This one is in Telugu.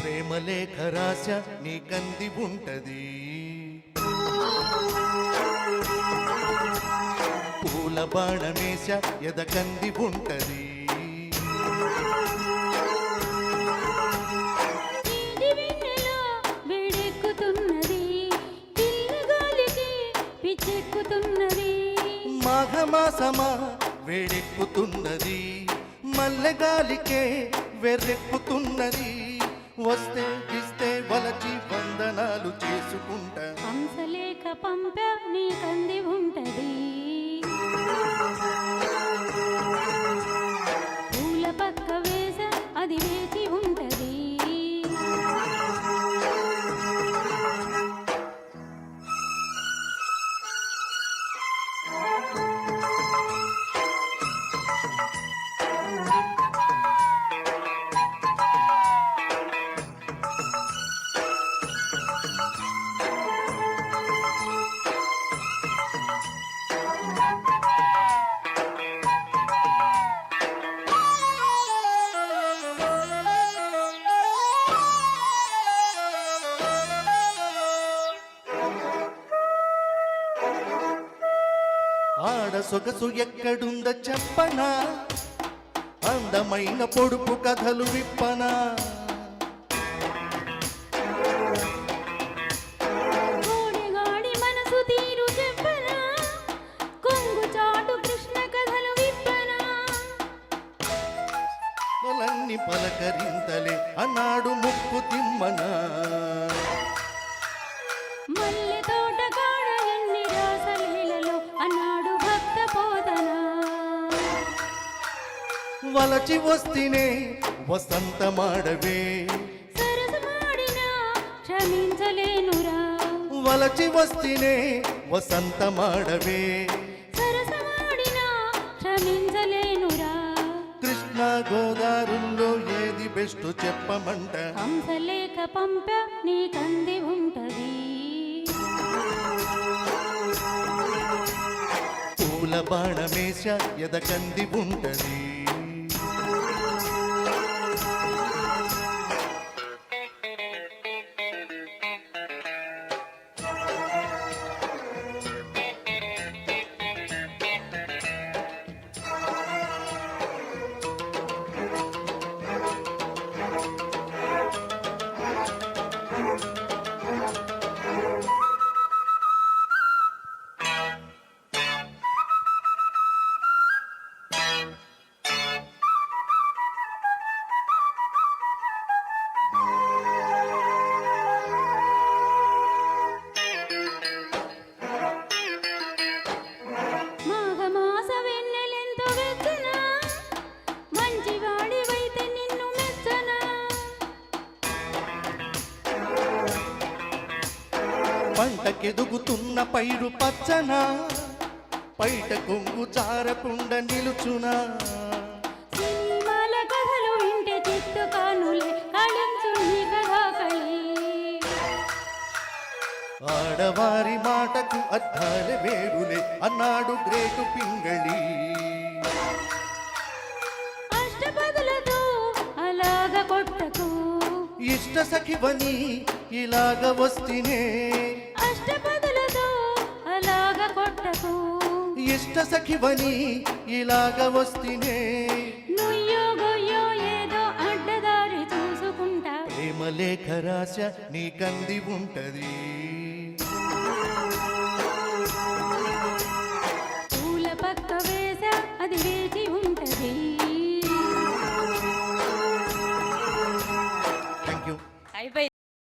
ప్రేమలేఖ రాశ నీకంది ఉంటది. బాణమేశ ఎదకంది ఉంటది. మాఘమాసమా వేడెక్కుతున్నది? మల్లెగాలికే వెర్రెక్కుతున్నది. వస్తే ఇస్తే వలచి వందనాలు చేసుకుంటా. హంసలేఖ పంప నీకంది ఉంటది ఆడ సొగసు ఎక్కడుంద చెప్పనా? అందమైన పొడుపు కథలు విప్పనా? పలకరింతలే అన్నాడు ముక్కు తిమ్మనా? వలచి వస్తేనే వసంతమాడవే. క్షమించలేనురా. వలచి వస్తేనే వసంతమాడవే. క్షమించలేనురా. కృష్ణ గోదారుల్లో ఏది బెస్ట్ చెప్పమంట? హంసలేఖ పంప నీకంది ఉంటది. పూల బాణమేశ ఎదకంది ఉంటది? పంటకెదుగుతున్న పైరు పచ్చన పైట కొంగు చారకుండ నిలుచునా. ఆడవారి మాటకు అర్థాల వేరులే అన్నాడు గ్రేటు పింగళి. ఇష్ట సఖివని ఇలాగ వస్తినే అష్టపదులతో అలాగ కొట్టకు. ఇష్ట సఖివని ఇలాగ వస్తినే నుయ్యో గొయ్యో ఏదో అడ్డదారి చూసుకుంటా. ప్రేమ లేఖ రాశ నీకంది ఉంటది.